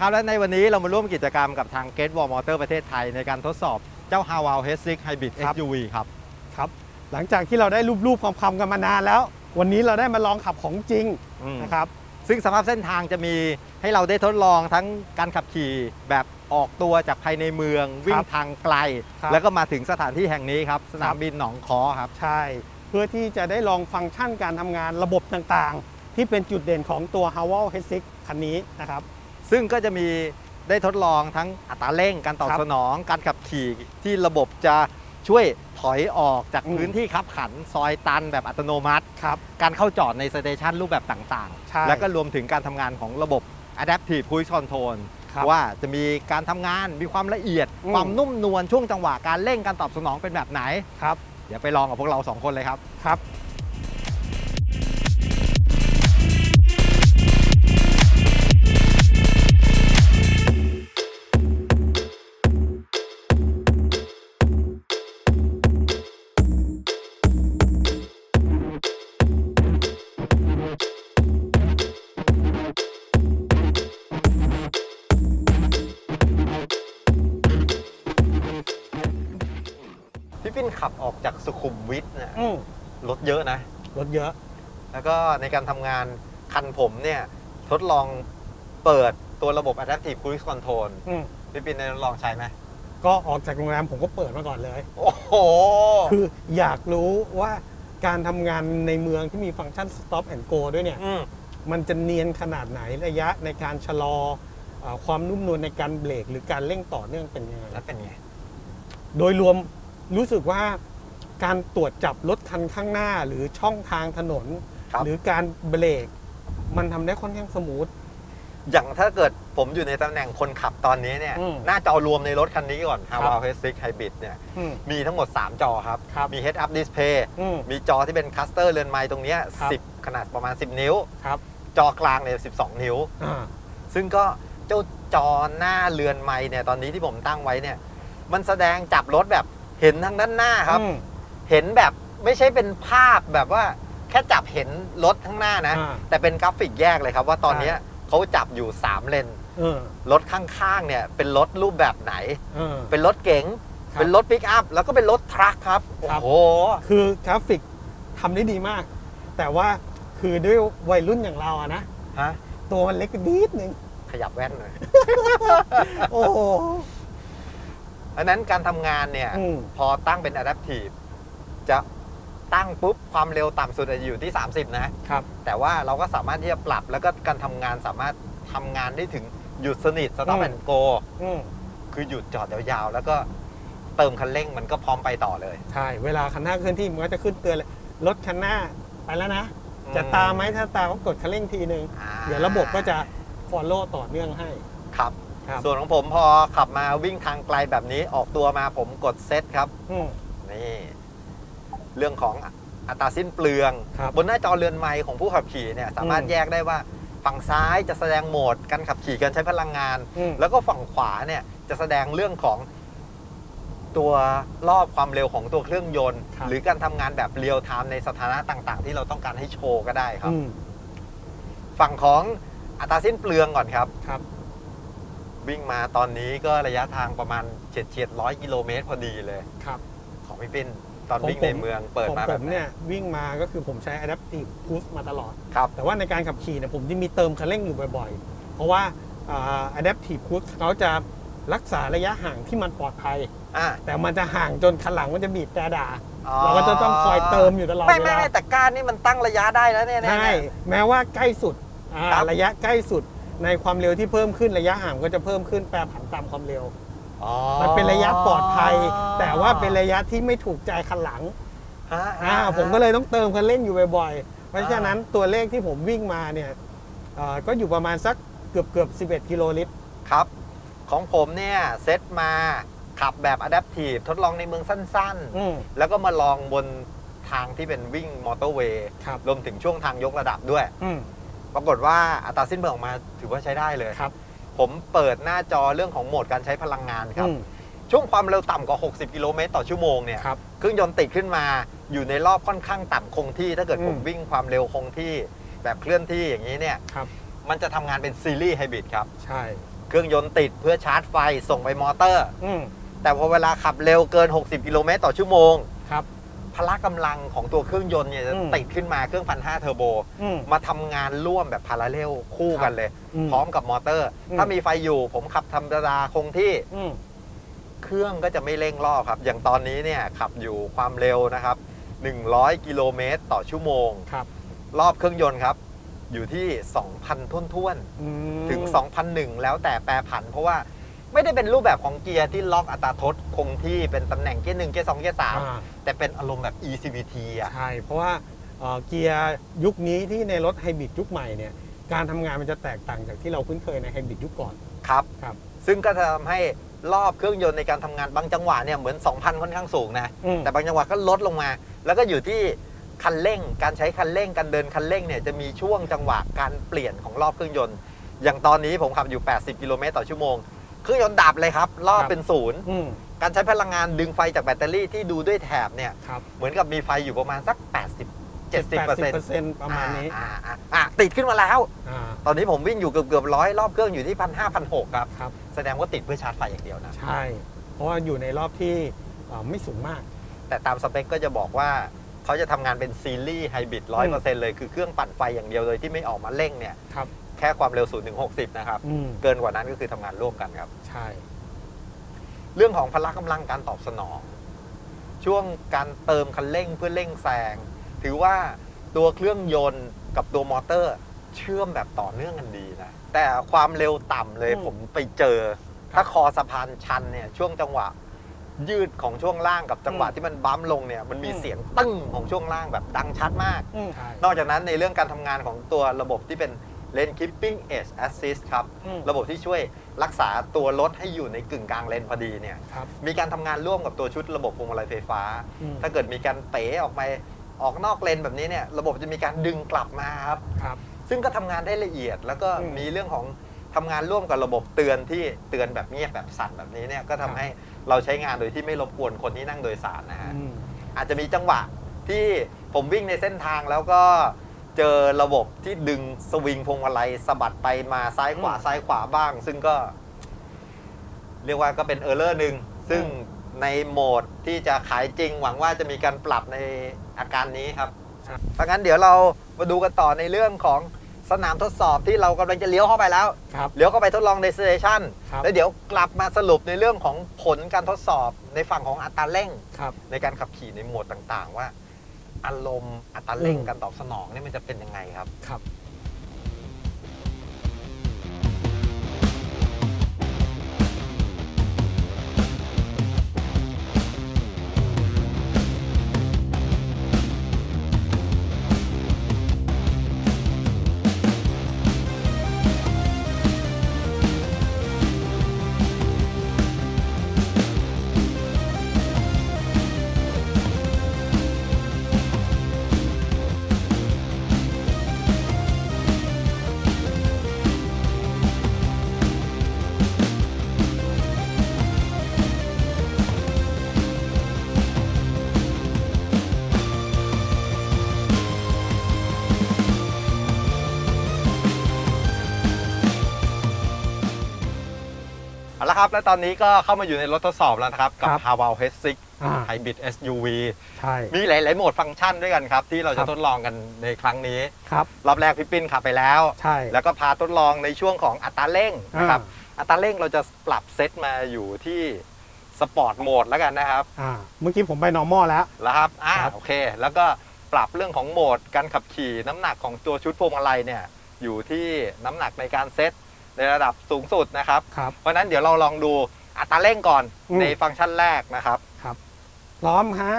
เอาละครับและในวันนี้เรามาร่วมกิจกรรมกับทาง Gate Wall Motor ประเทศไทย ในการทดสอบเจ้า h a w a l H6 Hybrid ครับ SUV ครับ ครับ หลังจากที่เราได้รูปๆคำๆกันมานานแล้ว วันนี้เราได้มาลองขับของจริงอืม นะครับ ซึ่งสภาพเส้นทางจะมีให้เราได้ทดลองทั้งการขับขี่แบบออกตัวจากภายในเมือง วิ่งทางไกล ครับแล้วก็มาถึงสถานที่แห่งนี้ครับ สนาครัมบบินหนองคอครับ ใช่ เพื่อที่จะได้ลองฟังก์ชันการทำงานระบบต่างๆ ที่เป็นจุดเด่นของตัว h a w a l H6 คันนี้นะครับ ซึ่งก็จะมีได้ทดลองทั้งอัตราเร่งการตอบครับสนอง การขับขี่ที่ระบบจะช่วยถอยออกจากอืมพื้นที่ขับขันซอยตันแบบอัตโนมัติครับการเข้าจอดในสเตชันรูปแบบต่างใช่ๆแล้วก็รวมถึงการทำงานของระบบ Adaptive Cruise Control ครับว่าจะมีการทำงานมีความละเอียดอืมความนุ่มนวลช่วงจังหวะการเร่งการตอบสนองเป็นแบบไหนครับเดี๋ยวไปลองกับพวกเราสองคนเลยครับครับ ขับออกจากสุขุมวิทเนี่ยอืมรถเยอะนะ รถเยอะ แล้วก็ในการทำงานคันผมเนี่ย ทดลองเปิดตัวระบบ Adaptive Cruise Control อืม พี่ปิ้นได้ทดลองใช้ไหมก็ออกจากโรงแรมผมก็เปิดมาก่อนเลย โอ้โห คืออยากรู้ว่าการทำงานในเมืองที่มีฟังก์ชัน stop and go ด้วยเนี่ย อืมมันจะเนียนขนาดไหนระยะในการชะลอเอ่อความนุ่มนวลในการเบรกหรือการเร่งต่อเนื่องเป็นยังไงแล้วเป็นไง โดยรวม รู้สึกว่าการตรวจจับรถคันข้างหน้าหรือช่องทางถนน ครับ หรือการเบรก มันทำได้ค่อนข้างสมูท อย่างถ้าเกิดผมอยู่ในตำแหน่งคนขับตอนนี้เนี่ย อืมหน้าจอรวมในรถคันนี้ก่อนครับ h a w a l H6 Hybrid เนี่ย อืม มีทั้งหมด 3 จอครับ ครับ มี Head Up Display อืม มีจอที่เป็นคัสเตอร์เรือนไม้ตรงเนี้ยครับ10ขนาดประมาณ 10 นิ้ว ครับจอกลางเนี่ย12 นิ้ว อ่า ซึ่งก็เจ้าจอหน้าเรือนไม้เนี่ยตอนนี้ที่ผมตั้งไว้เนี่ย มันแสดงจับรถแบบ เห็นทางด้านหน้าครับ อืม เห็นแบบไม่ใช่เป็นภาพแบบว่าแค่จับเห็นรถข้างหน้านะ อ่า แต่เป็นกราฟิกแยกเลยครับ ว่าตอนใช่เนี้ยเขาจับอยู่ 3 เลนเออรถข้างๆเนี่ยเป็นรถรูปแบบไหน เออ เป็นรถเก๋งครับเป็นรถปิกอัพแล้วก็เป็นรถทรัคครับโอ้ครับ โห คือกราฟิกทำได้ดีมาก แต่ว่าคือด้วยวัยรุ่นอย่างเราอะนะฮะ ตัวมันเล็กนิดนึงขยับแว่นหน่อย โอ้โห อันนั้นการทำงานเนี่ยอืม พอตั้งเป็น Adaptive จะตั้งปุ๊บความเร็วต่ำสุดจะอยู่ที่ 30 นะ ครับ แต่ว่าเราก็สามารถที่จะปรับแล้วก็การทำงานสามารถทำงานได้ถึงหยุดสนิท stop อืม and go อืมคือหยุดจอดยาวๆ แล้วก็เติมคันเร่งมันก็พร้อมไปต่อเลยใช่เวลาคันหน้าเคลื่อนที่มันก็จะขึ้นเตือนเลยรถคันหน้าไปแล้วนะ จะตามไหมถ้าตามก็กดคันเร่งทีนึงอ่าเดี๋ยวระบบก็จะ follow ต่อเนื่องให้ ครับ ครับ ส่วนของผมพอขับมาวิ่งทางไกลแบบนี้ออกตัวมาผมกดเซตครับ อืม นี่เรื่องของอัตราสิ้นเปลืองครับบนหน้าจอเรือนไม้ของผู้ขับขี่เนี่ยสามารถอืม แยกได้ว่าฝั่งซ้ายจะแสดงโหมดการขับขี่การใช้พลังงาน อืม แล้วก็ฝั่งขวาเนี่ยจะแสดงเรื่องของตัวรอบความเร็วของตัวเครื่องยนต์ ครับ หรือการทำงานแบบเรียลไทม์ในสถานะต่างๆ ที่เราต้องการให้โชว์ก็ได้ครับ อืม ฝั่งของอัตราสิ้นเปลืองก่อนครับ ครับ วิ่งมาตอนนี้ก็ระยะทางประมาณเฉียดเฉียดร้อยกิโลเมตรพอดีเลย ครับ ของพี่ปิ้นตอนของวิ่งผมในเมืองเปิดของมาผแบบมไหนเนี่ยวิ่งมาก็คือผมใช้ adaptive cruise มาตลอด ครับ แต่ว่าในการขับขี่เนี่ยผมจะมีเติมคันเร่งอยู่บ่อยๆ เพราะว่าอ่า adaptive cruise เขาจะรักษาระยะห่างที่มันปลอดภัย อะแต่มันจะห่างจนคันหลังมันจะบีบแต่ด่าอ๋อเราก็จะต้องคอยเติมอยู่ตลอดไม่เวไม่ลาไม่แต่การนี่มันตั้งระยะได้แล้วเนี่ยเนี่ยใช่เนี่ย แม้ว่าใกล้สุดอ่าครับ ระยะใกล้สุด ในความเร็วที่เพิ่มขึ้นระยะห่างก็จะเพิ่มขึ้นแปรผันตามความเร็ว อ๋อมันเป็นระยะปลอดภัย แต่ว่าเป็นระยะที่ไม่ถูกใจคันหลังฮะอ่าฮะ ผมก็เลยต้องเติมคันเร่งอยู่บ่อยๆ เพราะฉะนั้นตัวเลขที่ผมวิ่งมาเนี่ยอ่าก็อยู่ประมาณสักเกือบเกือบ11 กิโลลิตร ครับ ของผมเนี่ยเซตมาขับแบบ Adaptive ทดลองในเมืองสั้นอืม ๆ แล้วก็มาลองบนทางที่เป็นวิ่งมอเตอร์เวย์ครับ รวมถึงช่วงทางยกระดับด้วย อืม ปรากฏว่าอัตราสิ้นเปลืองออกมาถือว่าใช้ได้เลย ครับ ผมเปิดหน้าจอเรื่องของโหมดการใช้พลังงานครับ อืม ช่วงความเร็วต่ำกว่า 60 กิโลเมตรต่อชั่วโมงเนี่ยครับเครื่องยนต์ติดขึ้นมาอยู่ในรอบค่อนข้างต่ำคงที่ ถ้าเกิดอืม ผมวิ่งความเร็วคงที่แบบเคลื่อนที่อย่างนี้เนี่ยครับ มันจะทำงานเป็นซีรีส์ไฮบริดครับ ใช่ เครื่องยนต์ติดเพื่อชาร์จไฟส่งไปมอเตอร์ อืมแต่พอเวลาขับเร็วเกิน 60 กิโลเมตรต่อชั่วโมงครับพ ละกำลังของตัวเครื่องยนต์เนี่ยจะอืมติดขึ้นมาเครื่องพันห้าเทอร์โบ อืมมาทำงานร่วมแบบพาราเรลคู่กันเลย อืมพร้อมกับมอเตอร์ อืม ถ้ามีไฟอยู่ผมขับธรรมดาคงที่อืม เครื่องก็จะไม่เร่งรอบครับ อย่างตอนนี้เนี่ยขับอยู่ความเร็วนะครับ 100 กิโลเมตรต่อชั่วโมง ครับ รอบเครื่องยนต์ครับ อยู่ที่ 2,000ทุ่นท้วนอืมๆถึง 2,001 แล้วแต่แปรผัน เพราะว่า ไม่ได้เป็นรูปแบบของเกียร์ที่ล็อกอัตราทดคงที่เป็นตำแหน่งเกียร์หนึ่งเกียร์สองเกียร์สามอ่า แต่เป็นอารมณ์แบบ ECVT อะ ใช่ เพราะว่าเอ่อเกียร์ยุคนี้ที่ในรถไฮบริดยุคใหม่เนี่ยการทำงานมันจะแตกต่างจากที่เราคุ้นเคยในไฮบริดยุคก่อน ครับ ครับ ซึ่งก็จะทำให้รอบเครื่องยนต์ในการทำงานบางจังหวะเนี่ยเหมือน 2,000 ค่อนข้างสูงนะอืมแต่บางจังหวะก็ลดลงมา แล้วก็อยู่ที่คันเร่ง การใช้คันเร่ง การเดินคันเร่งเนี่ยจะมีช่วงจังหวะการเปลี่ยนของรอบเครื่องยนต์ อย่างตอนนี้ผมขับอยู่ 80 กิโลเมตรต่อชั่วโมง เครื่องยนต์ดับเลยครับรอบเป็นศูนย์อืม การใช้พลังงานดึงไฟจากแบตเตอรี่ที่ดูด้วยแถบเนี่ยครับ เหมือนกับมีไฟอยู่ประมาณสัก 80 70เปอร์เซ็นต์80%ประมาณนี้อ่าอ่าอ่าติดขึ้นมาแล้ว อ่าตอนนี้ผมวิ่งอยู่เกือบเกือบร้อยรอบเครื่องอยู่ที่พันห้าพันหกครับ ครับ แสดงว่าติดเพื่อชาร์จไฟอย่างเดียวนะ ใช่ เพราะว่าอยู่ในรอบที่เอ่อไม่สูงมาก แต่ตามสเปคก็จะบอกว่าเขาจะทำงานเป็นซีรีส์ไฮบริดร้อยเปอร์เซ็นต์เลย คือเครื่องปั่นไฟอย่างเดียวเลยที่ไม่ออกมาเร่งเนี่ย ครับ แค่ความเร็ว0ูนถึงหกสิบนะครับ อืมเกินกว่านั้นก็คือทำงานร่วมกันครับ ใช่ เรื่องของพละกำลังการตอบสนอง ช่วงการเติมคันเร่งเพื่อเร่งแซงถือว่าตัวเครื่องยนต์กับตัวมอเตอร์เชื่อมแบบต่อเนื่องกันดีนะ แต่ความเร็วต่ำเลยอืม ผมไปเจอ ถ้าคอสะพานชันเนี่ยช่วงจังหวะยืดของช่วงล่างกับจังหวะที่มันบัมป์ลงเนี่ยมันมีเสียงตึ้งของช่วงล่างแบบดังชัดมาก อืม ใช่ นอกจากนั้นในเรื่องการทำงานของตัวระบบที่เป็น Lane Keeping Edge Assist ครับ อืมระบบที่ช่วยรักษาตัวรถให้อยู่ในกึ่งกลางเลนพอดีเนี่ยครับมีการทำงานร่วมกับตัวชุดระบบพวงมาลัยไฟฟ้า อืม ถ้าเกิดมีการเป๋ออกมาออกนอกเลนแบบนี้เนี่ยระบบจะมีการดึงกลับมาครับ ครับ ซึ่งก็ทำงานได้ละเอียด แล้วก็อืมมีเรื่องของทำงานร่วมกับระบบเตือนที่เตือนแบบเงียบแบบสั่นแบบนี้เนี่ยก็ทำครับ ให้เราใช้งานโดยที่ไม่รบกวนคนที่นั่งโดยสารนะฮะ อืม อาจจะมีจังหวะที่ผมวิ่งในเส้นทางแล้วก็ เจอระบบที่ดึงสวิงพวงมาลัยสะบัดไปมาซ้ายขวาอืมซ้ายขวาบ้าง ซึ่งก็ เรียกว่าก็เป็นเออร์เลอร์หนึ่งซึ่งในโหมดที่จะขายจริง หวังว่าจะมีการปรับในอาการนี้ครับถ้างั้นเดี๋ยวเรามาดูกันต่อในเรื่องของสนามทดสอบที่เรากำลังจะเลี้ยวเข้าไปแล้ว ครับ เลี้ยวเข้าไปทดลองในสเตชันครับแล้วเดี๋ยวกลับมาสรุปในเรื่องของผลการทดสอบในฝั่งของอัตราเร่ง ครับ ในการขับขี่ในโหมดต่างๆ ว่า อารมณ์อัตราเร่งการตอบสนองเนี่ยมันจะเป็นยังไงครับ ครับเอาละครับ และตอนนี้ก็เข้ามาอยู่ในรถทดสอบแล้วนะครับ กับ ครับ h a v a l H6 อ่า Hybrid SUV ใช่มีหลาย ๆ โหมดฟังก์ชันด้วยกันครับ ที่เราครัจะบทดลองกันในครั้งนี้ ครับ รอบแรกพี่ปิ้นขับไปแล้ว ใช่ แล้วก็พาทดลองในช่วงของอัตราเร่งนะครับอ่อัตราเร่งเราจะปรับเซตมาอยู่ที่สปอร์ตโหมดแล้วกันนะครับ อ่าเมื่อกี้ผมไป normal แล้ว แล้วครับ อ่า ครับ โอเค แล้วก็ปรับเรื่องของโหมดการขับขี่น้ำหนักของตัวชุดพวงมาลัยเนี่ย อยู่ที่น้ำหนักในการเซต ในระดับสูงสุดนะครับ ครับ เพราะฉะนั้นเดี๋ยวเราลองดูอัตราเร่งก่อนอืม ในฟังก์ชันแรกนะครับ พร้อมฮะ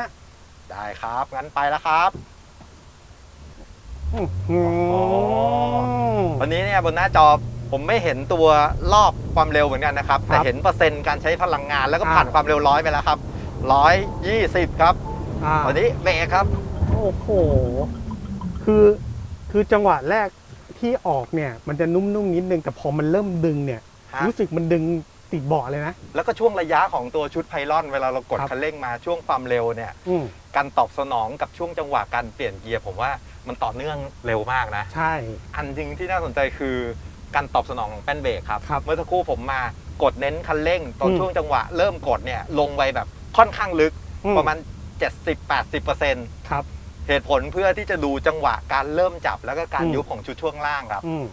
ได้ครับ งั้นไปแล้วครับ อื้อหือวันนี้เนี่ยบนหน้าจอผมไม่เห็นตัวรอบความเร็วเหมือนกันนะครับ แต่เห็นเปอร์เซ็นต์การใช้พลังงานแล้วก็ผ่านอ่าความเร็วร้อยไปแล้วครับร้อยยี่สิบครับอ่า วันนี้เบรกครับ โอ้โห คือ คือจังหวะแรก ที่ออกเนี่ยมันจะนุ่มๆนิดนึงแต่พอมันเริ่มดึงเนี่ยฮะ รู้สึกมันดึงติดเบาะเลยนะ แล้วก็ช่วงระยะของตัวชุดไพลอนเวลาเรากดครับ คันเร่งมาช่วงความเร็วเนี่ยอืมการตอบสนองกับช่วงจังหวะการเปลี่ยนเกียร์ผมว่ามันต่อเนื่องเร็วมากนะ ใช่ อันจริงที่น่าสนใจคือการตอบสนองของแป้นเบรกครับ ครับเมื่อสักครู่ผมมากดเน้นคันเร่ง ตอนอืม ช่วงจังหวะเริ่มกดเนี่ยลงไปแบบค่อนข้างลึกอืประมาณ 70-80%ครับ เหตุผลเพื่อที่จะดูจังหวะการเริ่มจับแล้วก็การอืม ยุบของชุดช่วงล่างครับ อืม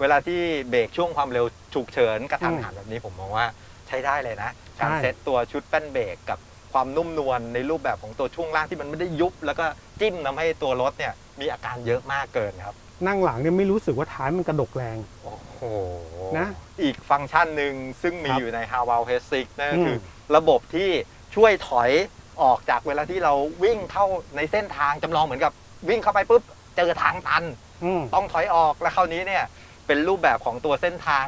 เวลาที่เบรกช่วงความเร็วฉุกเฉินกระทันหันแบบนี้ผมมองว่าใช้ได้เลยนะการใช่เซตตัวชุดแป้นเบรกกับความนุ่มนวลในรูปแบบของตัวช่วงล่างที่มันไม่ได้ยุบ แล้วก็จิ้มทำให้ตัวรถเนี่ยมีอาการเยอะมากเกินครับ นั่งหลังเนี่ยไม่รู้สึกว่าท้ายมันกระดกแรง โอ้โหนะอีกฟังก์ชันหนึ่งซึ่งมีครับอยู่ใน h a w a l h s 6นั่นก็คืออมระบบที่ช่วยถอย ออกจากเวลาที่เราวิ่งเข้าในเส้นทางจำลองเหมือนกับวิ่งเข้าไปปุ๊บเจอทางตัน อืม ต้องถอยออกแล้วคราวนี้เนี่ยเป็นรูปแบบของตัวเส้นทาง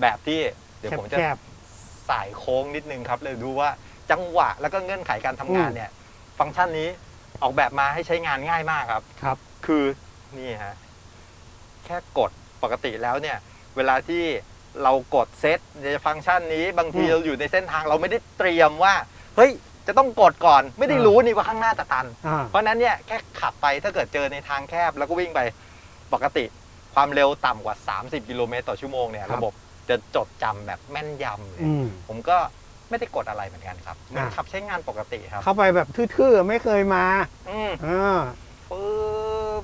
แบบที่เดี๋ยวผมจะ แคบ สายโค้งนิดนึงครับ เลยดูว่าจังหวะแล้วก็เงื่อนไขการทำงานอืม เนี่ย ฟังก์ชันนี้ออกแบบมาให้ใช้งานง่ายมากครับ ๆครับ คือนี่ฮะแค่กดปกติแล้วเนี่ย เวลาที่เรากดเซตในฟังก์ชันนี้บางทีอืม เราอยู่ในเส้นทางเราไม่ได้เตรียมว่า เฮ้ย จะต้องกดก่อนไม่ได้อ่ารู้รู้นี่ว่าข้างหน้าจะตัน อ่าเพราะฉะนั้นเนี่ยแค่ขับไปถ้าเกิดเจอในทางแคบแล้วก็วิ่งไปปกติความเร็วต่ำกว่า 30 กิโลเมตรต่อชั่วโมงเนี่ยครับ ระบบจะจดจำแบบแม่นยำเลยอืม ผมก็ไม่ได้กดอะไรเหมือนกันครับเหมันอ่า ขับใช้งานปกติครับเข้าไปแบบทื่อๆไม่เคยมาอืม อ่า ปึ๊บ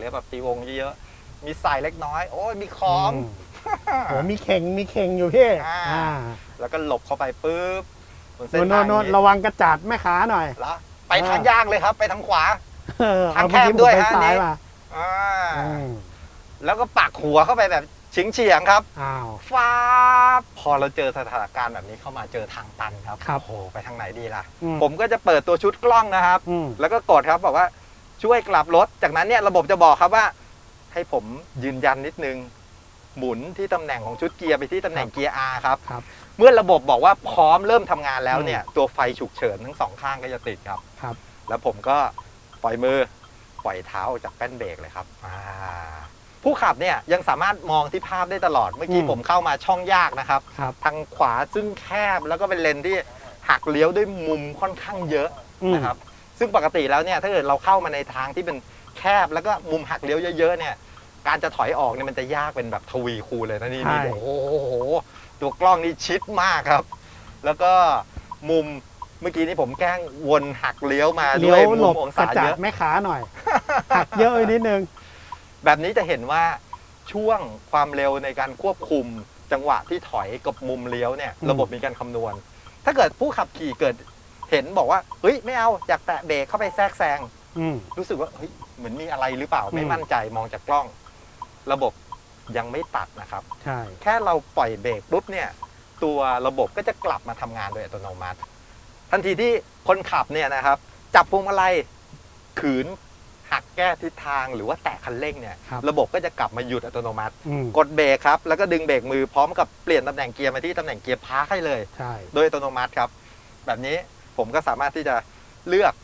เรียกแบบตีวงเยอะๆ มีสายเล็กน้อย โอ้ยมีของโหมีเข่งมีเข่งอยู่พี่อ่า อ่า แล้วก็หลบเข้าไปปุ๊บ บนเส้โน่นนทางโน่นนี้ระวังกระจัดแม่ค้าหน่อยแล้วไปทางยากเลยครับ ไปทางขวาเออทางเอเมื่อกี้แคบด้วยผมไปฮะซ้ายนี่มาอ่าอืมแล้วก็ปักหัวเข้าไปแบบเฉียงเฉียงๆครับอ้าวฟ้าบพอเราเจอสถานการณ์แบบนี้เข้ามาเจอทางตันครับครับโอ้โหไปทางไหนดีล่ะอืผมก็จะเปิดตัวชุดกล้องนะครับอืมแล้วก็กดครับบอกว่าช่วยกลับรถ จากนั้นเนี่ยระบบจะบอกครับว่า ให้ผมยืนยันนิดนึง หมุนที่ตำแหน่งของชุดเกียร์ไปที่ตำแหน่งเกียร์ R ครับ ครับ เมื่อระบบบอกว่าพร้อมเริ่มทำงานแล้วเนี่ย ตัวไฟฉุกเฉินทั้งสองข้างก็จะติดครับ ครับ แล้วผมก็ปล่อยมือปล่อยเท้าออกจากแป้นเบรกเลยครับอ่าผู้ขับเนี่ยยังสามารถมองที่ภาพได้ตลอดเมื่อกี้อืม ผมเข้ามาช่องยากนะครับ ครับทางขวาซึ่งแคบแล้วก็เป็นเลนที่หักเลี้ยวด้วยมุมค่อนข้างเยอะอืมนะครับซึ่งปกติแล้วเนี่ยถ้าเกิดเราเข้ามาในทางที่เป็นแคบแล้วก็มุมหักเลี้ยวเยอะๆเนี่ย การจะถอยออกเนี่ยมันจะยากเป็นแบบทวีคูณเลยนะนี่ใช่ นี่โอ้โหตัวกล้องนี่ชิดมากครับ แล้วก็มุมเมื่อกี้นี้ผมแกล้งวนหักเลี้ยวมาเลี้ด้ยววยหลมุบมองกศาระจัเยดอะ แม่ค้าหน่อย หักเยอะไปนิดนึง แบบนี้จะเห็นว่าช่วงความเร็วในการควบคุมจังหวะที่ถอยกับมุมเลี้ยวเนี่ย อืม ระบบมีการคำนวณ ถ้าเกิดผู้ขับขี่เกิดเห็นบอกว่าเฮ้ยไม่เอาอยากแตะเบรกเข้าไปแทรกแซง อืม รู้สึกว่าเฮ้ยเหมือนมีอะไรหรือเปล่าไม่อืม มั่นใจมองจากกล้อง ระบบยังไม่ตัดนะครับ ใช่ แค่เราปล่อยเบรกปุ๊บเนี่ยตัวระบบก็จะกลับมาทำงานโดยอัตโนมัติ ทันทีที่คนขับเนี่ยนะครับ จับพวงมาลัยขืนหักแก้ทิศทางหรือว่าแตะคันเร่งเนี่ยครับระบบก็จะกลับมาหยุดอัตโนมัติ อืมกดเบรกครับ แล้วก็ดึงเบรกมือพร้อมกับเปลี่ยนตำแหน่งเกียร์มาที่ตำแหน่งเกียร์พาร์คให้เลย ใช่ โดยอัตโนมัติครับ แบบนี้ผมก็สามารถที่จะเลือก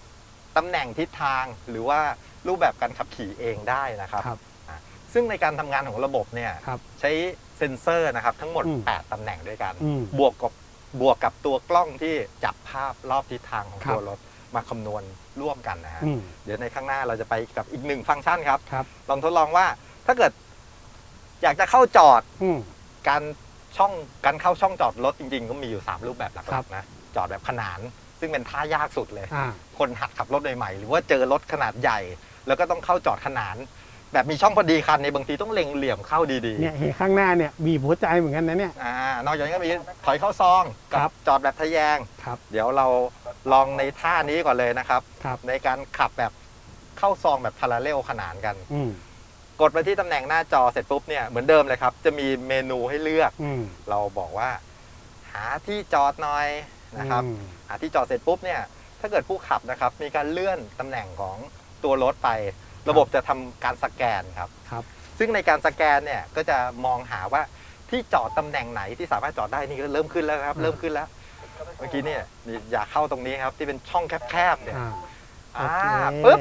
ตำแหน่งทิศทางหรือว่ารูปแบบการขับขี่เองได้นะครับ ครับอะ ซึ่งในการทำงานของระบบเนี่ยครับ ใช้เซ็นเซอร์นะครับทั้งหมด อืม8ตำแหน่งด้วยกัน อืมบวกกับบวกกับตัวกล้องที่จับภาพรอบทิศทางของครับ ตัวรถมาคำนวณร่วมกันนะฮะ อืมเดี๋ยวในข้างหน้าเราจะไปกับอีกหนึ่งฟังก์ชันครับ ครับลองทดลองว่าถ้าเกิด อยากจะเข้าจอดอืม การช่องการเข้าช่องจอดรถจริง ๆ ก็มีอยู่ 3 รูปแบบหครัลับกๆนะ จอดแบบขนาน ซึ่งเป็นท่ายากสุดเลย อ่า คนหัดขับรถใหม่ๆหรือว่าเจอรถขนาดใหญ่ แล้วก็ต้องเข้าจอดขนาน แบบมีช่องพอดีคันในบางทีต้องเล็งเหลี่ยมเข้าดีเนี่ยเห็นข้างหน้าเนี่ยบีบหัวใจเหมือนกันนะเนี่ย ๆอ่านอกจากนี้ก็มีถอยเข้าซองกัครับ จอดแบบทะแยง ครับเดี๋ยวเราลองในท่านี้ก่อนเลยนะครับ ครับ ในการขับแบบเข้าซองแบบพาราเรลขนานกัน อืมกดไปที่ตำแหน่งหน้าจอเสร็จปุ๊บเนี่ยเหมือนเดิมเลยครับ จะมีเมนูให้เลือก อืมเราบอกว่า หาที่จอดหน่อยนะครับ อืมหาที่จอดเสร็จปุ๊บเนี่ยถ้าเกิดผู้ขับนะครับ มีการเลื่อนตำแหน่งของตัวรถไป ระบบจะทำการสแกนครับ ครับ ซึ่งในการสแกนเนี่ยก็จะมองหาว่าที่จอดตำแหน่งไหนที่สามารถจอดได้นี่ก็เริ่มขึ้นแล้วครับ อ่า เริ่มขึ้นแล้ว เมื่อกี้เนี่ยนี่อย่าเข้าตรงนี้ครับที่เป็นช่องแคบๆเนี่ยอ่าอ่าโอเคปุ๊บ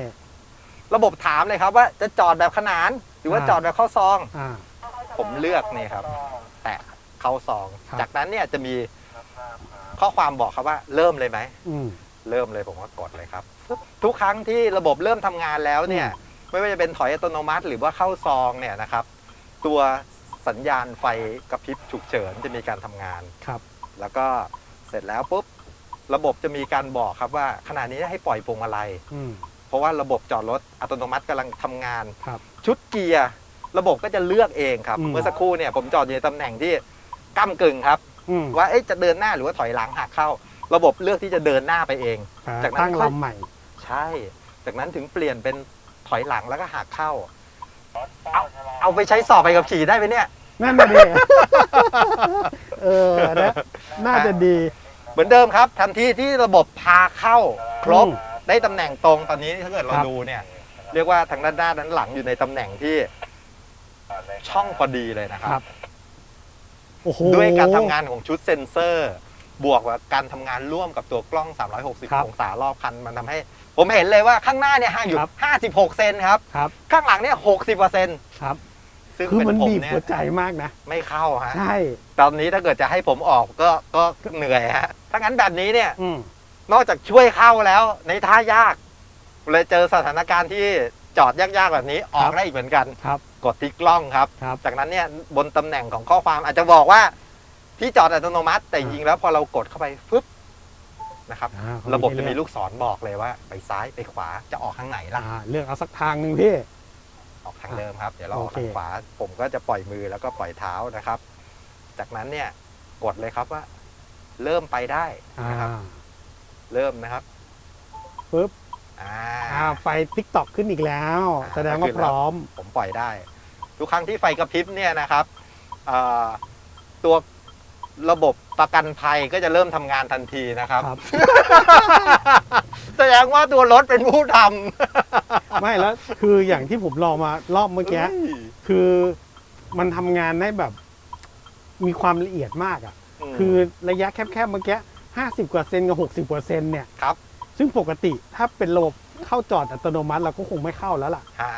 ระบบถามเลยครับว่าจะจอดแบบขนานหรือว่าอ่าจอดแบบเข้าซอง อ่า ผมเลือกนี่ครับ แตะเข้าซอง ครับ จากนั้นเนี่ยจะมีข้อความบอกครับว่าเริ่มเลยไหม อืม เริ่มเลยผมก็กดเลยครับปุ๊บทุกครั้งที่ระบบเริ่มทำงานแล้วเนี่ย ไม่ว่าจะเป็นถอยอัตโนมัติ หรือว่าเข้าซองเนี่ยนะครับตัวสัญญาณไฟกระพริบฉุกเฉินจะมีการทำงาน ครับ แล้วก็เสร็จแล้วปุ๊บระบบจะมีการบอกครับว่าขณะนี้ให้ปล่อยพวงมาลัย อืม เพราะว่าระบบจอดรถอัตโนมัติกำลังทำงาน ครับ ชุดเกียร์ระบบก็จะเลือกเองครับ อืม เมื่อสักครู่เนี่ยผมจอดอยู่ในตำแหน่งที่ก้ากึ่งครับ อืมว่าเอ๊ะจะเดินหน้าหรือว่าถอยหลังหักเข้า ระบบเลือกที่จะเดินหน้าไปเอง อ่าจากนั้น ตั้งค่อยลำใหม่ ใช่ จากนั้นถึงเปลี่ยนเป็นถ อยหลังแล้วก็หักเข้า เอาเอาไปใช้สอบไปกับขี่ได้ไหมเนี่ย นั่นน่ะดิเออนะน่าจะดี เหมือนเดิมครับ ทันทีที่ระบบพาเข้าครบ อืมได้ตำแหน่งตรงตอนนี้ถ้าเกิดเราครับ ดูเนี่ย เรียกว่าทางด้านหน้าด้านหลังอยู่ในตำแหน่งที่ช่องพอดีเลยนะครับครับโอ้โห ด้วยการทำงานของชุดเซ็นเซอร์ บวกกับการทำงานร่วมกับตัวกล้อง ครับ360 องศารอบคันมันทำให้ ผมเห็นเลยว่าข้างหน้าเนี่ยห่างอยู่ ครับ 56 เซนครับ ครับข้างหลังเนี่ย 60เปอร์เซ็นต์ครับ ซึ่งคือเป็นมันผมบีบเนี่ยหัวใจมากนะ ไม่เข้าฮะ ใช่ ตอนนี้ถ้าเกิดจะให้ผมออกก็ก็เหนื่อยฮะ ถ้างั้นแบบนี้เนี่ย อืม นอกจากช่วยเข้าแล้ว ในท่ายาก เลยเจอสถานการณ์ที่จอดยากๆแบบนี้ออกได้อีกเหมือนกัน ครับ กดที่กล้องครับ ครับ จากนั้นเนี่ยบนตำแหน่งของข้อความอาจจะบอกว่า ที่จอดอัตโนมัติ แต่จริงๆแล้วพอเรากดเข้าไปฟึบนะครับ อ่าเขาระบบจะให้มีเลือกลูกศรบอกเลยว่า ไปซ้ายไปขวาจะออกทางไหนล่ะ อ่าเลือกเอาสักทางหนึ่งพี่ ออกทางเดิมครับ เดี๋ยวเราออกโอเค ทางขวา ผมก็จะปล่อยมือแล้วก็ปล่อยเท้านะครับ จากนั้นเนี่ยกดเลยครับว่า เริ่มไปได้อ่านะครับ เริ่มนะครับปึ๊บอ่า อ่าไฟทิกตอกขึ้นอีกแล้ว อ่า แสดงว่าขึ้นพแล้วร้อมผมปล่อยได้ ทุกครั้งที่ไฟกระพริบเนี่ยนะครับเอ่อตัว ระบบประกันภัยก็จะเริ่มทำงานทันทีนะครับ ครับ แสดงว่าตัวรถเป็นผู้ทไม่แล้วคืออย่างที่ผมลองมารอบำเมื่อกี้ คือมันทำงานได้แบบ มีความละเอียดมากอะ มคือระยะแคบๆเมื่อกี้ห้าสิบกว่าเซนกับหกสิบกว่าเซนเนี่ย ครับซึ่งปกติถ้าเป็นระบบเข้าจอดอัตโนมัติเราก็คงไม่เข้าแล้วล่ะ ฮะ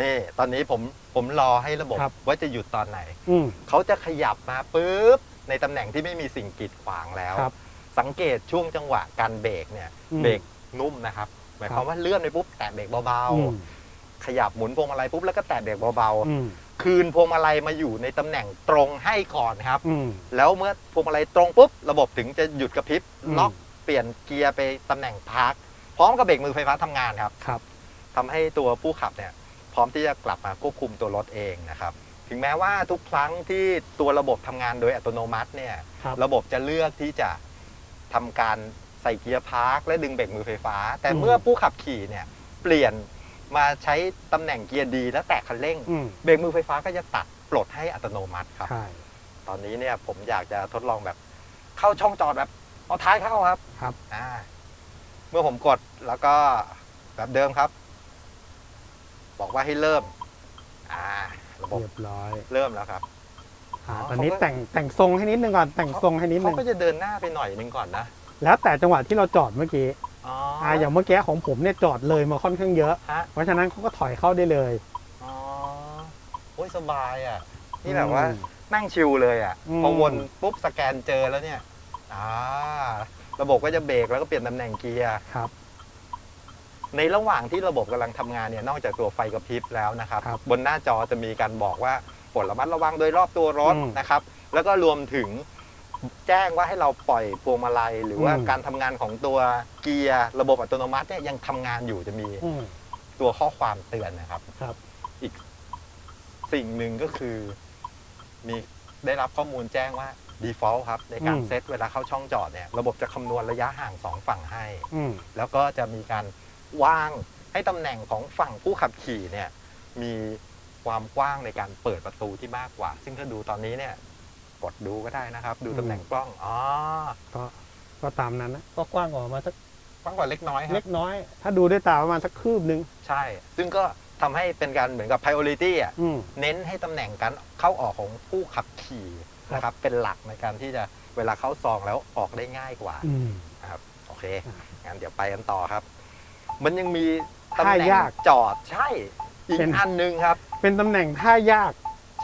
นี่ ตอนนี้ผมผมรอให้ระบบครับ ว่าจะหยุดตอนไหน อืม เขาจะขยับมาปุ๊บ ในตำแหน่งที่ไม่มีสิ่งกีดขวางแล้ว ครับ สังเกตช่วงจังหวะการเบรกเนี่ยอืม เบรกนุ่มนะครับหมายความว่าเลื่อนไปปุ๊บแตะเบรกเบาอืมๆขยับหมุนพวงมาลัยปุ๊บแล้วก็แตะเบรกเบาๆอืมคืนพวงมาลัยมาอยู่ในตำแหน่งตรงให้ก่อนครับ อืม แล้วเมื่อพวงมาลัยตรงปุ๊บระบบถึงจะหยุดกระพริบอืม ล็อกเปลี่ยนเกียร์ไปตำแหน่งพาร์คพร้อมกับเบรกมือไฟฟ้าทำงานครับครับ ทำให้ตัวผู้ขับเนี่ยพร้อมที่จะกลับมาควบคุมตัวรถเองนะครับ ถึงแม้ว่าทุกครั้งที่ตัวระบบทำงานโดยอัตโนมัติเนี่ยครับระบบจะเลือกที่จะทำการใส่เกียร์พาร์คและดึงเบรกมือไฟฟ้า แต่อืม เมื่อผู้ขับขี่เนี่ยเปลี่ยนมาใช้ตำแหน่งเกียร์ดี และแตะคันเร่ง อืมเบรกมือไฟฟ้าก็จะตัดปลดให้อัตโนมัติครับ ใช่ตอนนี้เนี่ยผมอยากจะทดลองแบบเข้าช่องจอดแบบเอาท้ายเข้าครับ ครับ อ่าเมื่อผมกดแล้วก็แบบเดิมครับ บอกว่าให้เริ่ม อ่า ระบบเรียบร้อยเริ่มแล้วครับ อ่าอ๋อตอนนี้เขาก็ แต่งแต่งทรงให้นิดนึงก่อนแต่งทรงให้นิดนึเขางก็จะเดินหน้าไปหน่อยนึงก่อนนะแล้วแต่จังหวะที่เราจอดเมื่อกี้อ๋ออ่าอย่างเมื่อกี้ของผมเนี่ยจอดเลยมาค่อนข้างเยอะ ฮะเพราะฉะนั้นเขาก็ถอยเข้าได้เลยอ๋อโอ้ยสบายอะนี่แบบว่า อืม นั่งชิลเลยอะ อืม พอวนปุ๊บสแกนเจอแล้วเนี่ย อ่า ระบบก็จะเบรกแล้วก็เปลี่ยนตำแหน่งเกียร์ ครับ ในระหว่างที่ระบบกำลังทำงานเนี่ยนอกจากตัวไฟกระพริบแล้วนะครับครับบนหน้าจอจะมีการบอกว่าโปรดระมัดระวังโดยรอบตัวรถอืมนะครับ แล้วก็รวมถึงแจ้งว่าให้เราปล่อยพวงมาลัย หรือว่าอืมการทำงานของตัวเกียร์ระบบอัตโนมัติเนี่ยยังทำงานอยู่จะมีอืมตัวข้อความเตือนนะครับครับ อีกสิ่งหนึ่งก็คือ มีได้รับข้อมูลแจ้งว่า default ครับ ในการอืมเซตเวลาเข้าช่องจอดเนี่ย ระบบจะคำนวณระยะห่างสองฝั่งให้อืมแล้วก็จะมีการ วางให้ตำแหน่งของฝั่งผู้ขับขี่เนี่ยมีความกว้างในการเปิดประตูที่มากกว่า ซึ่งถ้าดูตอนนี้เนี่ยกดดูก็ได้นะครับ ดูตำแหน่งกล้องอ๋อก็ก็ตามนั้นนะก็กว้างกว่ามาสักกว้างกว่าเล็กน้อยครัเล็บกน้อย ถ้าดูด้วยตาประมาณสักคืบนึงใช่ ซึ่งก็ทำให้เป็นการเหมือนกับ priority อะอืมเน้นให้ตำแหน่งการเข้าออกของผู้ขับขี่นะครับเป็นหลักในการที่จะเวลาเข้าซองแล้วออกได้ง่ายกว่าอืมนะครับโอเคอะงั้นเดี๋ยวไปกันต่อครับ มันยังมีตำท่าแหน่งยากจอดใช่อีกเป็น อันหนึงครับ เป็นตำแหน่งท่ายาก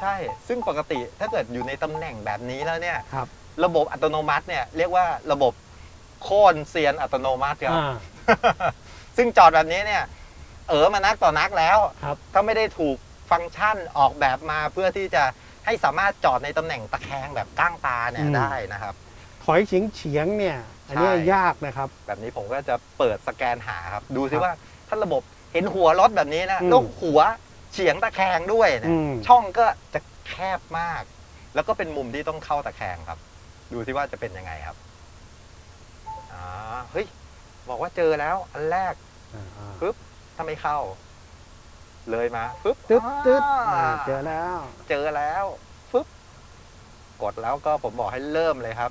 ใช่ ซึ่งปกติถ้าเกิดอยู่ในตำแหน่งแบบนี้แล้วเนี่ย ครับระบบอัตโนมัติเนี่ยเรียกว่าระบบโค่นเซียนอัตโนมัติครับ อ่า ซึ่งจอดแบบนี้เนี่ย เออมานักต่อนักแล้ว ครับ ถ้าไม่ได้ถูกฟังก์ชันออกแบบมาเพื่อที่จะให้สามารถจอดในตำแหน่งตะแคงแบบก้างตาเนี่ยอืม ได้นะครับ ถอยเฉียงเฉียงๆเนี่ย อันเนี้ยใช่ยากนะครับ แบบนี้ผมก็จะเปิดสแกนหาครับ ดูซิครับว่าถ้าระบบเห็นหัวรถแบบนี้นะอืมแล้วหัวเฉียงตะแคงด้วยเนะอืมช่องก็จะแคบมาก แล้วก็เป็นมุมที่ต้องเข้าตะแคงครับ ดูซิว่าจะเป็นยังไงครับอ่าเฮ้ยบอกว่าเจอแล้วอันแรกอ่าปึ๊บถ้าไม่เข้า เลยมาปึ๊บตึ๊ดตึ๊ดอ่าอ่าเจอแล้ว เจอแล้วปึ๊บกดแล้วก็ผมบอกให้เริ่มเลยครับ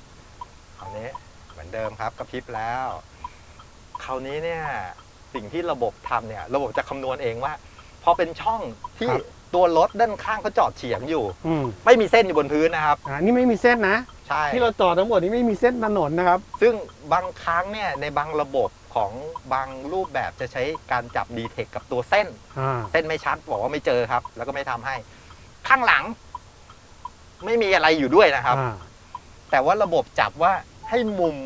คราวนี้เห มือนเดิมครับกระพริบแล้ว คราวนี้เนี่ยสิ่งที่ระบบทำเนี่ย ระบบจะคำนวณเองว่า พอเป็นช่องที่ครับ ตัวรถด้านข้างเขาจอดเฉียงอยู่ อืมไม่มีเส้นอยู่บนพื้นนะครับ อ่านี่ไม่มีเส้นนะ ใช่ ที่เราจอดทั้งหมดนี่ไม่มีเส้นถนนนะครับ ซึ่งบางครั้งเนี่ยในบางระบบของบางรูปแบบจะใช้การจับดีเทคกับตัวเส้น อ่า เส้นไม่ชัดบอกว่าไม่เจอครับ แล้วก็ไม่ทำให้ ข้างหลัง ไม่มีอะไรอยู่ด้วยนะครับ อ่า แต่ว่าระบบจับว่า ให้มุม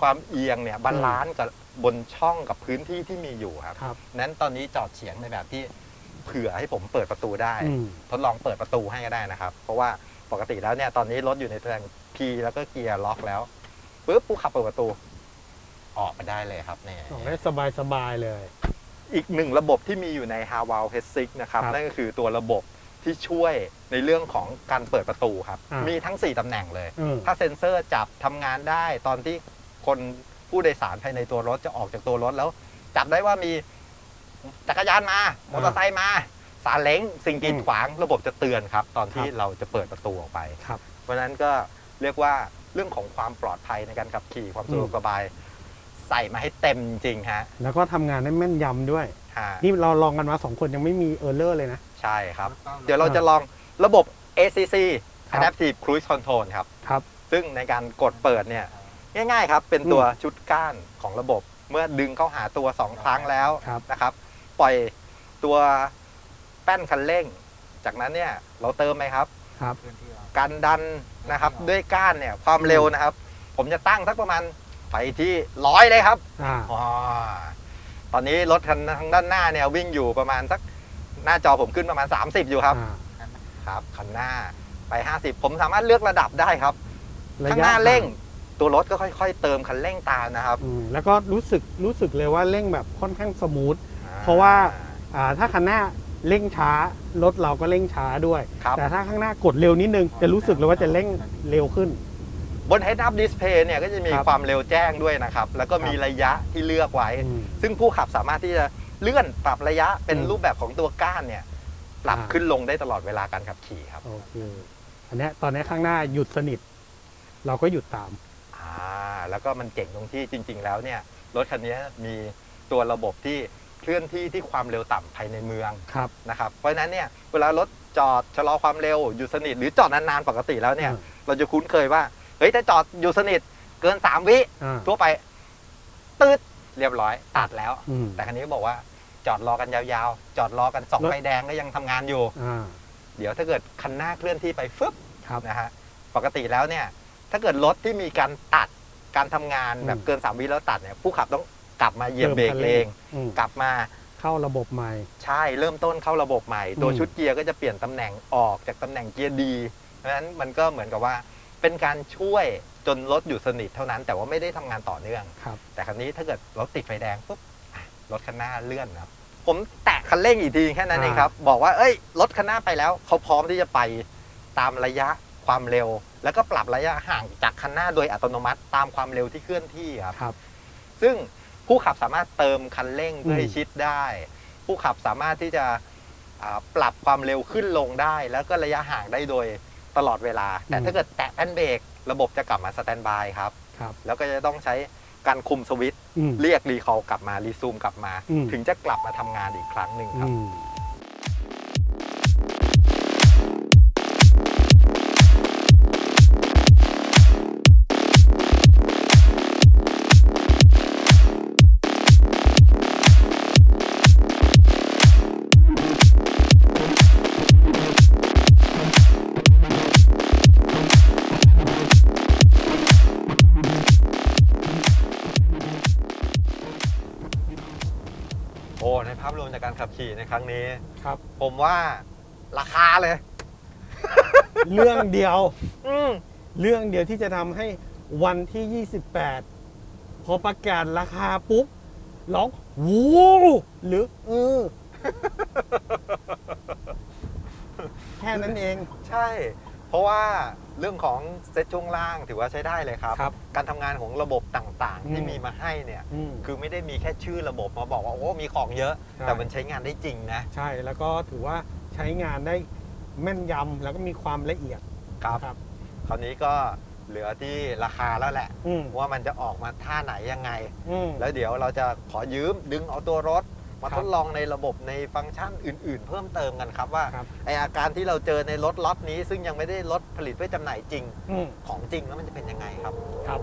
ความเอียงเนี่ยบาลานซ์กับบนช่องกับพื้นที่ที่มีอยู่ครับ ครับ นั้นตอนนี้จอดเฉียงในแบบที่เผื่อให้ผมเปิดประตูได้ อืม ทดลองเปิดประตูให้ก็ได้นะครับ เพราะว่าปกติแล้วเนี่ยตอนนี้รถอยู่ในตำแหน่ง P แล้วก็เกียร์ล็อกแล้วปุ๊บผู้ขับเปิดประตู ออกมาได้เลยครับเนี่ย ออกได้สบายสบายๆเลย อีกหนึ่งระบบที่มีอยู่ใน h a w a l h e a d 6นะครับ ครับนั่นก็คือตัวระบบ ที่ช่วยในเรื่องของการเปิดประตูครับ อ่ามีมีทั้ง 4ตำแหน่งเลย อืม ถ้าเซ็นเซอร์จับทำงานได้ตอนที่คนผู้โดยสารภายในตัวรถจะออกจากตัวรถแล้ว จับได้ว่ามีจักรยานมามอเตอร์ไซค์มาสาเล้งสิ่งกีดอืมขวางระบบจะเตือนครับ ตอนที่ครับเราจะเปิดประตูออกไป ครับ เพราะฉะนั้นก็เรียกว่าเรื่องของความปลอดภัยในการขับขี่ความสะดวกอืมสบาย ใส่มาให้เต็มจริงๆฮะแล้วก็ทำงานได้แม่นยำด้วย ฮะนี่เราลองกันมาสองคนยังไม่มีเออร์เลอร์เลยนะ ใช่ครับ เดี๋ยวเราจะลองระบบ ACC ครับ Adaptive Cruise Control ครับ ครับ ซึ่งในการกดเปิดเนี่ยง่ายๆครับ เป็นตัวชุดก้านของระบบ เมื่อดึงเข้าหาตัว 2 ครั้งแล้วครับ นะครับ ปล่อยตัวแป้นคันเร่ง จากนั้นเนี่ยเราเติมไหมครับ ครับ การดันนะครับด้วยก้านเนี่ยความเร็วนะครับ ผมจะตั้งสักประมาณไปที่ร้อยเลยครับอ่า อ๋อตอนนี้รถคันทางด้านหน้าเนี่ยวิ่งอยู่ประมาณสัก หน้าจอผมขึ้นประมาณ 30 อยู่ครับอ่าครับคันหน้าไป 50 ผมสามารถเลือกระดับได้ครับระข้างยะหน้าเร่งตัวรถก็ค่อย ๆ เติมคันเร่งตามนะครับอืมแล้วก็รู้สึกรู้สึกเลยว่าเร่งแบบค่อนข้างสมูทเพราะว่าอ่าถ้าคันหน้าเร่งช้ารถเราก็เร่งช้าด้วยครับแต่ถ้าข้างหน้ากดเร็วนิดนึง จะรู้สึกเลยว่าจะเร่งเร็วขึ้น บน Head Up Display เนี่ยก็จะมีครับความเร็วแจ้งด้วยนะครับ แล้วก็มีครับระยะที่เลือกไว้อืมซึ่งผู้ขับสามารถที่จะ เลื่อนปรับระยะเป็นอืมรูปแบบของตัวก้านเนี่ยปรับอ่าขึ้นลงได้ตลอดเวลาการขับขี่ครับโอเคอันเนี้ยตอนนี้ข้างหน้าหยุดสนิท เราก็หยุดตามอ่าแล้วก็มันเจ๋งตรงที่จริง ๆ แล้วเนี่ยรถคันนี้มีตัวระบบที่เคลื่อนที่ที่ความเร็วต่ำภายในเมืองครับนะครับ เพราะฉะนั้นเนี่ยเวลารถจอดชะลอความเร็วอยู่สนิทหรือจอดนานๆปกติแล้วเนี่ยอืมเราจะคุ้นเคยว่าเฮ้ยถ้าจอดอยู่สนิทเกิน3วิอ่าทั่วไปตืดเรียบร้อยตัดแล้วอืมแต่คันนี้ก็บอกว่า จอดรอกันยาวๆ จอดรอกันสองรถไฟแดงก็ยังทำงานอยู่ อ่า เดี๋ยวถ้าเกิดคันหน้าเคลื่อนที่ไปฟึบครับ นะฮะปกติแล้วเนี่ย ถ้าเกิดรถที่มีการตัดการทำงานอืม แบบเกิน3วิแล้วตัดเนี่ยผู้ขับต้องกลับมาเหยียบเบรกเติมคันเอเร่งงอืมกลับมาเข้าระบบใหม่ ใช่เริ่มต้นเข้าระบบใหม่ ตัวอืม ชุดเกียร์ก็จะเปลี่ยนตำแหน่งออกจากตำแหน่งเกียร์ดีเพราะฉะนั้นมันก็เหมือนกับว่า เป็นการช่วยจนรถอยู่สนิทเท่านั้น แต่ว่าไม่ได้ทำงานต่อเนื่อง ครับ แต่คันนี้ถ้าเกิดรถติดไฟแดงปุ๊บอะ รถคันหน้าเลื่อนครับ ผมแตะคันเร่งอีกทีแค่นั้นอ่าเองครับ บอกว่าเอ้ยรถคันหน้าไปแล้วเขาพร้อมที่จะไปตามระยะความเร็ว แล้วก็ปรับระยะห่างจากคันหน้าโดยอัตโนมัติตามความเร็วที่เคลื่อนที่ครับครับซึ่งผู้ขับสามารถเติมคันเร่งเพื่อให้อืมชิดได้ ผู้ขับสามารถที่จะอ่าปรับความเร็วขึ้นลงได้ แล้วก็ระยะห่างได้โดยตลอดเวลา แต่ถ้าเกิดแตะแป้นเบรกระบบจะกลับมาสแตนบายครับครับแล้วก็จะต้องใช้ การคุมสวิตช์อืม เรียกรีคอลกลับมารีซูมกลับมา อืม ถึงจะกลับมาทำงานอีกครั้งหนึ่งครับ อืม ขับขี่ในครั้งนี้ ครับ ผมว่าราคาเลย เรื่องเดียว อืมเรื่องเดียวที่จะทำให้วันที่ 28 พอประกาศราคาปุ๊บร้องวู้หรือเออ แค่นั้นเอง ใช่เพ ราะว่าเรื่องของเซตช่วงล่างถือว่าใช้ได้เลยครับ ครับการทำงานของระบบต่างๆ ที่อืม มีมาให้เนี่ย อืม คือไม่ได้มีแค่ชื่อระบบมาบอกว่าโอ้มีของเยอะ ใช่ แต่มันใช้งานได้จริงนะใช่แล้วก็ถือว่าใช้งานได้แม่นยำแล้วก็มีความละเอียดครับ ครับคราวนี้ก็เหลือที่ราคาแล้วแหละ อืมว่ามันจะออกมาท่าไหนยังไง อืมแล้วเดี๋ยวเราจะขอยืมดึงเอาตัวรถ มาครับทดลองในระบบในฟังก์ชันอื่น ๆ เพิ่มเติมกันครับว่าครับไออาการที่เราเจอในรถล็อตนี้ ซึ่งยังไม่ได้รถผลิตไว้จำหน่ายจริงอืม ของจริงแล้วมันจะเป็นยังไงครับ ครับ